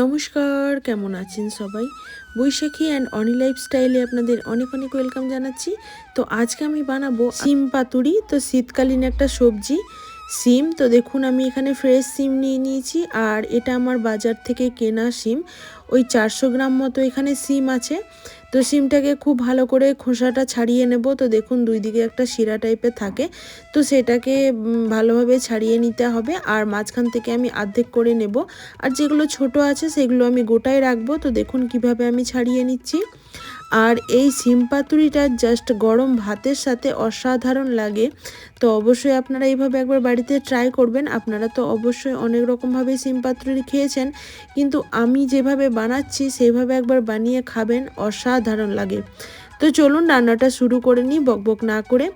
নমস্কার কেমন আছেন সবাই? বৈশাখী অ্যান্ড অনি লাইফস্টাইলে আপনাদের অনেক অনেক ওয়েলকাম জানাচ্ছি। তো আজকে আমি বানাবো সিম পাতুড়ি তো শীতকালীন একটা সবজি। সিম। তো দেখুন, আমি এখানে ফ্রেশ সিম নিয়ে নিয়েছি আর এটা আমার বাজার থেকে কেনা সিম। ওই চারশো গ্রাম মতো এখানে সিম আছে। তো সিমটাকে খুব ভালো করে খোসাটা ছাড়িয়ে নেব। তো দেখুন, দুই দিকে একটা শিরা টাইপের থাকে। তো সেটাকে ভালোভাবে ছাড়িয়ে নিতে হবে আর মাঝখান থেকে আমি অর্ধেক করে নেব। আর যেগুলো ছোট আছে, সেগুলো আমি গোটায় রাখব। তো দেখুন, কীভাবে আমি ছাড়িয়ে নিচ্ছি। আর এই সিম পাতুরিটা জাস্ট গরম ভাতের সাথে অসাধারণ লাগে। তো অবশ্যই আপনারা এইভাবে একবার বাড়িতে ট্রাই করবেন। আপনারা তো অবশ্যই অনেক রকমভাবে সিম পাতুরি খেয়েছেন। কিন্তু আমি যেভাবে বানাচ্ছি, সেভাবে একবার বানিয়ে খাবেন, অসাধারণ লাগে। তো চলুন রান্নাটা শুরু করে নিই বকবক না করে।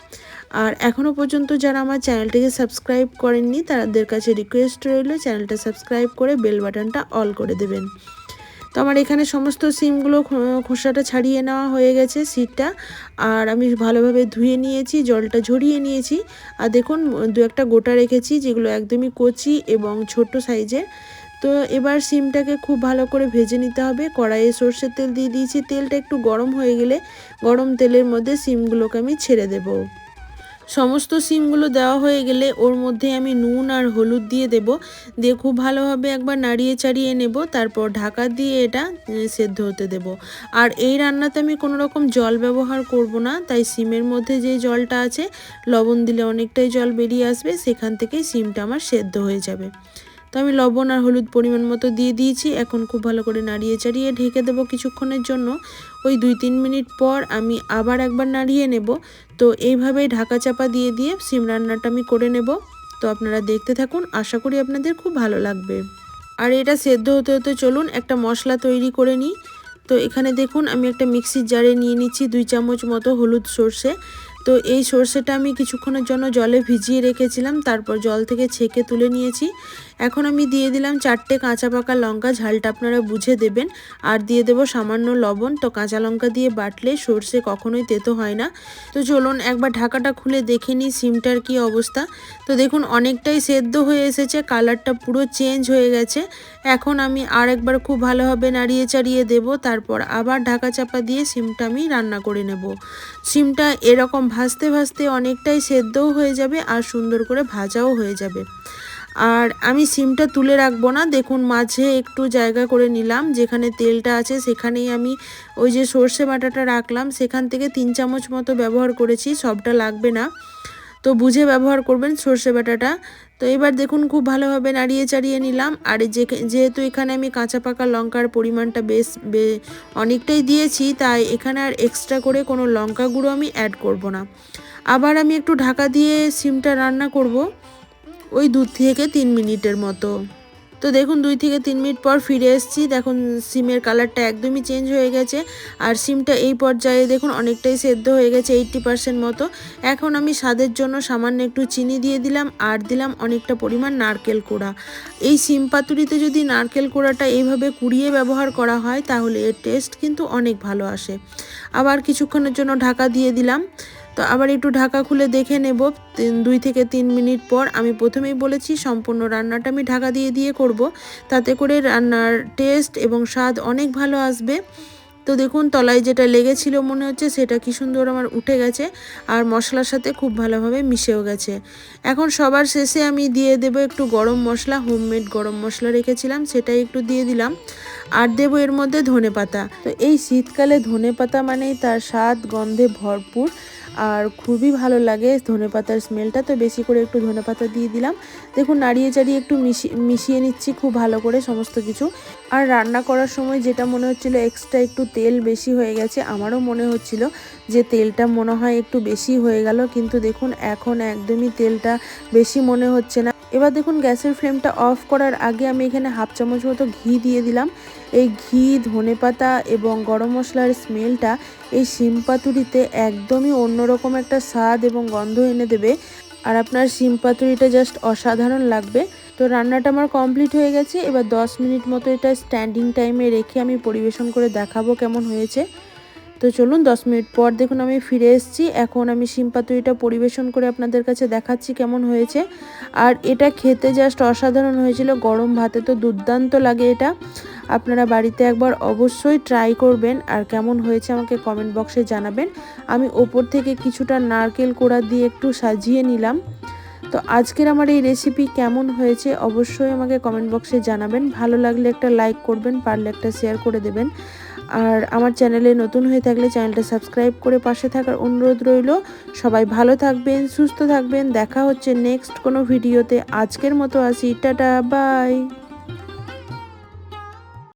আর এখনও পর্যন্ত যারা আমার চ্যানেলটিকে সাবস্ক্রাইব করেননি, তাদের কাছে রিকোয়েস্ট রইল, চ্যানেলটা সাবস্ক্রাইব করে বেল বাটনটা অল করে দেবেন। তো আমার এখানে সমস্ত সিমগুলো খোসাটা ছাড়িয়ে নেওয়া হয়ে গেছে সিটটা। আর আমি ভালোভাবে ধুয়ে নিয়েছি, জলটা ঝরিয়ে নিয়েছি। আর দেখুন, দু একটা গোটা রেখেছি যেগুলো একদমই কচি এবং ছোট সাইজের। তো এবার সিমটাকে খুব ভালো করে ভেজে নিতে হবে। কড়াইয়ে সর্ষের তেল দিয়ে দিয়েছি। তেলটা একটু গরম হয়ে গেলে গরম তেলের মধ্যে সিমগুলোকে আমি ছেড়ে দেবো। সমস্ত সিমগুলো দেওয়া হয়ে গেলে ওর মধ্যে আমি নুন আর হলুদ দিয়ে দেব। দিয়ে খুব ভালোভাবে একবার নাড়িয়ে চাড়িয়ে নেব, তারপর ঢাকা দিয়ে এটা সেদ্ধ হতে দেব। আর এই রান্নাতে আমি কোনো রকম জল ব্যবহার করব না, তাই সিমের মধ্যে যে জলটা আছে, লবণ দিলে অনেকটাই জল বেরিয়ে আসবে, সেখান থেকেই সিমটা আমার সেদ্ধ হয়ে যাবে। তো আমি লবণ আর হলুদ পরিমাণ মতো দিয়ে দিয়েছি। এখন খুব ভালো করে নাড়িয়ে চাড়িয়ে ঢেকে দেবো কিছুক্ষণের জন্য। ওই দুই তিন মিনিট পর আমি আবার একবার নাড়িয়ে নেব। তো এইভাবেই ঢাকা চাপা দিয়ে দিয়ে সিম রান্নাটা আমি করে নেব। তো আপনারা দেখতে থাকুন, আশা করি আপনাদের খুব ভালো লাগবে। আর এটা সেদ্ধ হতে হতে চলুন, একটা মশলা তৈরি করে নিই। তো এখানে দেখুন, আমি একটা মিক্সির জারে নিয়ে নিচ্ছি দুই চামচ মতো হলুদ সর্ষে। তো এই সর্ষেটা আমি কিছুক্ষণের জন্য জলে ভিজিয়ে রেখেছিলাম, তারপর জল থেকে ছেঁকে তুলে নিয়েছি। এখন আমি দিয়ে দিলাম চারটে কাঁচা পাকা লঙ্কা, ঝালটা আপনারা বুঝে দেবেন। আর দিয়ে দেবো সামান্য লবণ। তো কাঁচা লঙ্কা দিয়ে বাটলে সর্ষে কখনোই তেতো হয় না। তো চলুন একবার ঢাকাটা খুলে দেখে নিই সিমটার কি অবস্থা। তো দেখুন, অনেকটাই সেদ্ধ হয়ে এসেছে, কালারটা পুরো চেঞ্জ হয়ে গেছে। এখন আমি আর একবার খুব ভালোভাবে নাড়িয়ে চাড়িয়ে দেব, তারপর আবার ঢাকা চাপা দিয়ে সিমটা আমি রান্না করে নেব। সিমটা এরকম ভাজতে ভাজতে অনেকটাই সেদ্ধও হয়ে যাবে আর সুন্দর করে ভাজাও হয়ে যাবে। আর আমি সিমটা তুলে রাখব না, দেখুন মাঝে একটু জায়গা করে নিলাম, যেখানে তেলটা আছে সেখানেই আমি ওই যে সর্ষে বাটাটা রাখলাম, সেখান থেকে তিন চামচ মতো ব্যবহার করেছি, সবটা লাগবে না। তো বুঝে ব্যবহার করবেন সর্ষে বাটাটা। তো এবার দেখুন খুব ভালোভাবে নাড়িয়ে চাড়িয়ে নিলাম। আর যে যেহেতু এখানে আমি কাঁচা পাকা লঙ্কার পরিমাণটা বেশ অনেকটাই দিয়েছি, তাই এখানে আর এক্সট্রা করে কোনো লঙ্কা গুঁড়ো আমি অ্যাড করব না। আবার আমি একটু ঢাকা দিয়ে সিমটা রান্না করব ওই দু থেকে তিন মিনিটের মতো। তো দেখুন, দুই থেকে তিন মিনিট পর ফিরে এসেছি। দেখুন, সিমের কালারটা একদমই চেঞ্জ হয়ে গেছে। আর সিমটা এই পর্যায়ে দেখুন, অনেকটাই সেদ্ধ হয়ে গেছে এইট্টি পার্সেন্ট মতো। এখন আমি স্বাদের জন্য সামান্য একটু চিনি দিয়ে দিলাম, আর দিলাম অনেকটা পরিমাণ নারকেল কোড়া। এই সিম পাতুরিতে যদি নারকেল কোড়াটা এইভাবে কুড়িয়ে ব্যবহার করা হয়, তাহলে এর টেস্ট কিন্তু অনেক ভালো আসে। আবার কিছুক্ষণের জন্য ঢাকা দিয়ে দিলাম। তো আবার একটু ঢাকা খুলে দেখে নেব। দুই থেকে তিন মিনিট পর আমি প্রথমেই বলেছি সম্পূর্ণ রান্নাটা আমি ঢাকা দিয়ে দিয়ে করব। তাতে করে রান্নার টেস্ট এবং স্বাদ অনেক ভালো আসবে। তো দেখুন, তলায় যেটা লেগেছিল মনে হচ্ছে সেটা কি সুন্দর আমার উঠে গেছে আর মশলার সাথে খুব ভালোভাবে মিশেও গেছে। এখন সবার শেষে আমি দিয়ে দেবো একটু গরম মশলা, হোমমেড গরম মশলা রেখেছিলাম, সেটাই একটু দিয়ে দিলাম। আর দেবো এর মধ্যে ধনে পাতা তো এই শীতকালে ধনে পাতা মানেই তার স্বাদ, গন্ধে ভরপুর। আর খুবই ভালো লাগে ধনে পাতার স্মেলটা তো বেশি করে একটু ধনে পাতা দিয়ে দিলাম। দেখুন, নাড়িয়ে চাড়িয়ে একটু মিশিয়ে মিশিয়ে নিচ্ছি খুব ভালো করে সমস্ত কিছু। আর রান্না করার সময় যেটা মনে হচ্ছিল এক্সট্রা একটু তেল বেশি হয়ে গেছে, আমারও মনে হচ্ছিল যে তেলটা মনে হয় একটু বেশি হয়ে গেল। কিন্তু দেখুন, এখন একদমই তেলটা বেশি মনে হচ্ছে না। এবার দেখুন গ্যাসের ফ্লেমটা অফ করার আগে আমি এখানে হাফ চামচ মতো ঘি দিয়ে দিলাম। এই ঘি, ধনেপাতা এবং গরম মশলার স্মেলটা এই শিম পাতুরিতে একদমই অন্যরকম একটা স্বাদ এবং গন্ধ এনে দেবে। আর আপনার শিম পাতুরিটা জাস্ট অসাধারণ লাগবে। তো রান্নাটা আমার কমপ্লিট হয়ে গেছে। এবার 10 মিনিট মতো এটা স্ট্যান্ডিং টাইমে রেখে আমি পরিবেশন করে দেখাবো কেমন হয়েছে। তো চলুন দশ মিনিট পর দেখুন আমি ফিরে এসেছি। এখন আমি শিম পাতুরিটা পরিবেশন করে আপনাদের কাছে দেখাচ্ছি কেমন হয়েছে। আর এটা খেতে জাস্ট অসাধারণ হয়েছিল, গরম ভাতে তো দুর্দান্ত লাগে এটা। আপনারা বাড়িতে একবার অবশ্যই ট্রাই করবেন আর কেমন হয়েছে আমাকে কমেন্ট বক্সে জানাবেন। আমি ওপর থেকে কিছুটা নারকেল কোড়া দিয়ে একটু সাজিয়ে নিলাম। তো আজকের আমার এই রেসিপি কেমন হয়েছে অবশ্যই আমাকে কমেন্ট বক্সে জানাবেন। ভালো লাগলে একটা লাইক করবেন, পারলে একটা শেয়ার করে দেবেন। আর আমার চ্যানেলে নতুন হয়ে থাকলে চ্যানেলটা সাবস্ক্রাইব করে পাশে থাকার অনুরোধ রইল। সবাই ভালো থাকবেন, সুস্থ থাকবেন। দেখা হচ্ছে নেক্সট কোনো ভিডিওতে আজকের মতো আসি টাটা বাই